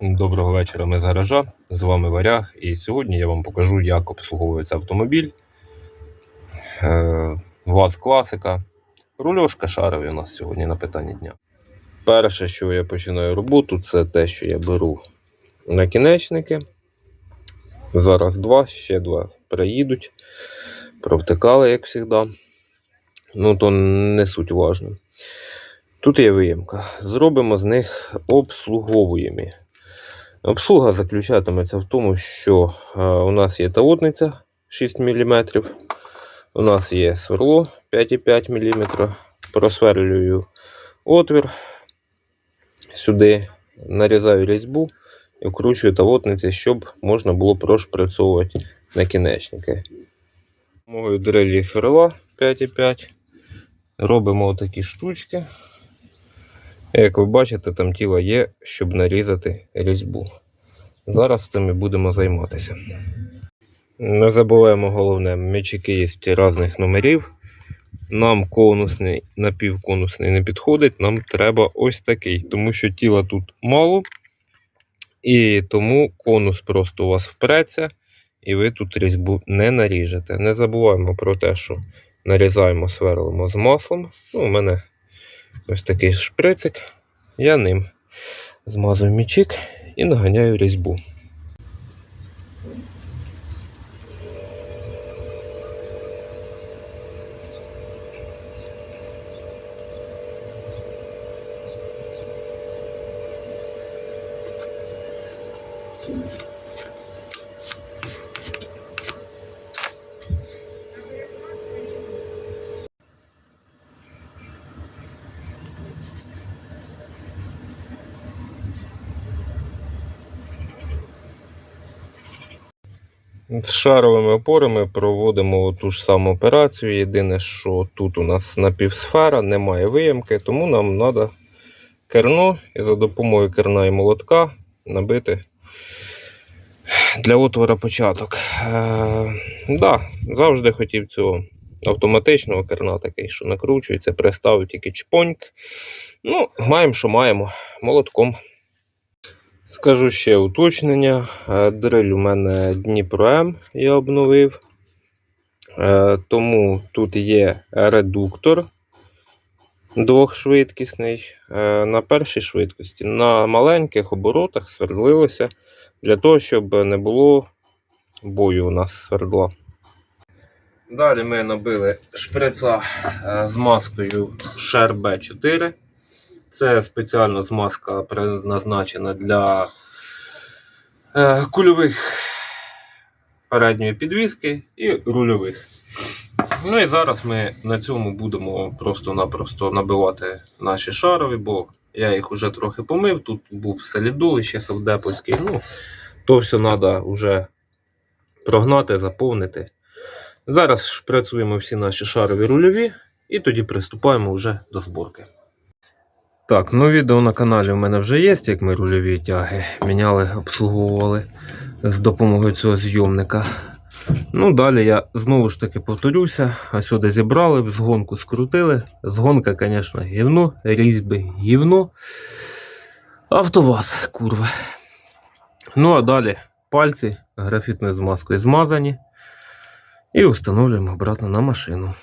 Доброго вечора, ми з гаража. З вами Варяг. І сьогодні я вам покажу, як обслуговується автомобіль. Е, ВАЗ класика. Рульошка шарові у нас сьогодні на питанні дня. Перше, що я починаю роботу, це те, що я беру накінечники. Зараз два, ще два приїдуть. Провтикали, як завжди. Ну, то не суть важно. Тут є виємка. Зробимо з них обслуговуємі. Обслуга заключатиметься в тому, що е, у нас є тавотниця 6 мм, у нас є сверло 5,5 мм, просверлюю отвір сюди, нарізаю різьбу і вкручую тавотниці, щоб можна було прошприцовувати накінечники. Мою дрелі сверла 5,5. Робимо отакі штучки. Як ви бачите, там тіло є, щоб нарізати різьбу. Зараз цим і будемо займатися. Не забуваємо головне, м'ячики є різних номерів. Нам конусний, напівконусний не підходить, нам треба ось такий, тому що тіла тут мало. І тому конус просто у вас впреться, і ви тут різьбу не наріжете. Не забуваємо про те, що нарізаємо, сверлимо з маслом. Ну, у мене ось такий шприцик. Я ним змазую мічик і наганяю різьбу. З шаровими опорами проводимо ту ж саму операцію. Єдине, що тут у нас напівсфера, немає виємки, тому нам треба керно і за допомогою керна і молотка набити для отвора початок. Е, да, завжди хотів цього автоматичного керна, такий, що накручується, приставив тільки чпоньк. Ну, маємо, що маємо, молотком. Скажу ще уточнення. Е, Дриль у мене Дніпро М я обновив. Е, Тому тут є редуктор двохшвидкісний е, на першій швидкості. На маленьких оборотах свердлилося для того, щоб не було бою у нас свердла. Далі ми набили шприца з маскою Sher B4. Це спеціальна змазка призначена для е, кульових передньої підвіски і рульових. Ну і зараз ми на цьому будемо просто-напросто набивати наші шарові, бо я їх вже трохи помив. Тут був солідол, ще совдепольський. Ну, то все треба вже прогнати, заповнити. Зараз шпрацюємо всі наші шарові рульові і тоді приступаємо вже до зборки. Так, ну відео на каналі у мене вже є, як ми рульові тяги міняли, обслуговували з допомогою цього зйомника. Ну, далі я знову ж таки повторюся, а сюди зібрали, згонку скрутили. Згонка, звісно, гівно, різьби гівно. Автоваз, курва. Ну, а далі пальці графітною змазкою змазані. І встановлюємо обратно на машину.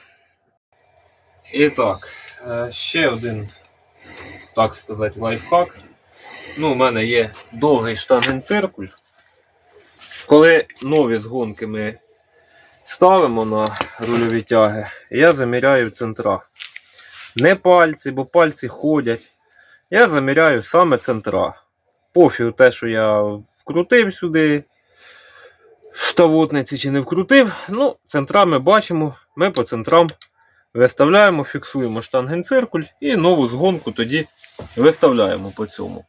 І так, е, ще один так сказати, лайфхак. Ну, У мене є довгий штангенциркуль. Коли нові згонки ми ставимо на рульові тяги, я заміряю центра. Не пальці, бо пальці ходять. Я заміряю саме центра. Пофіг те, що я вкрутив сюди штавотниці чи не вкрутив. Ну, центра ми бачимо, ми по центрам Виставляємо, фіксуємо штангенциркуль і нову згонку тоді виставляємо по цьому.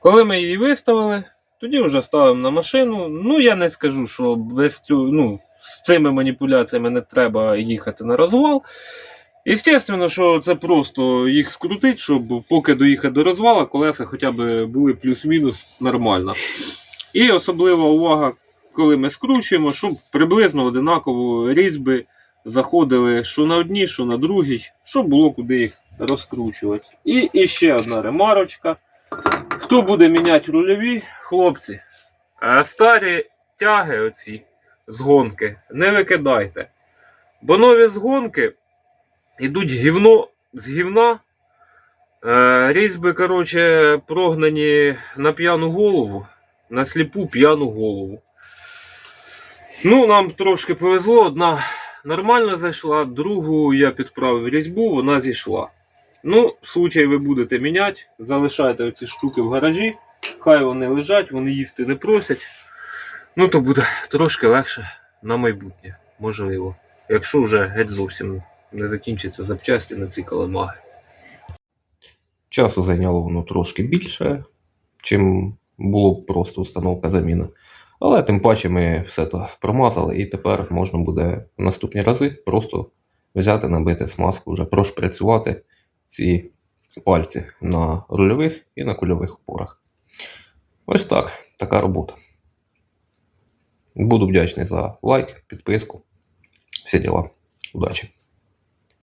Коли ми її виставили, тоді вже ставимо на машину. Ну, я не скажу, що без цього, ну, з цими маніпуляціями не треба їхати на розвал. І, звісно, що це просто їх скрутить, щоб поки доїхати до розвала, колеса хоча б були плюс-мінус нормально. І особлива увага, коли ми скручуємо, щоб приблизно одинаково різьби заходили що на одній, що на другій, щоб було куди їх розкручувати. І, ще одна ремарочка. Хто буде міняти рульові, хлопці? е, Старі тяги оці з гонки не викидайте. Бо нові згонки йдуть гівно з гівна. Е, Різьби, коротше, прогнані на п'яну голову, на сліпу п'яну голову. Ну, нам трошки повезло, одна нормально зайшла, другу я підправив різьбу, вона зійшла. Ну, в случай ви будете міняти, залишайте оці штуки в гаражі, хай вони лежать, вони їсти не просять. Ну, то буде трошки легше на майбутнє, можливо. Якщо вже геть зовсім не закінчиться запчасті на ці каламаги. Часу зайняло воно трошки більше, чим було б просто установка заміна. Але тим паче ми все то промазали, і тепер можна буде в наступні рази просто взяти, набити смазку, вже прошпрацювати ці пальці на рульових і на кульових опорах. Ось так, така робота. Буду вдячний за лайк, підписку. Всі діла. Удачі!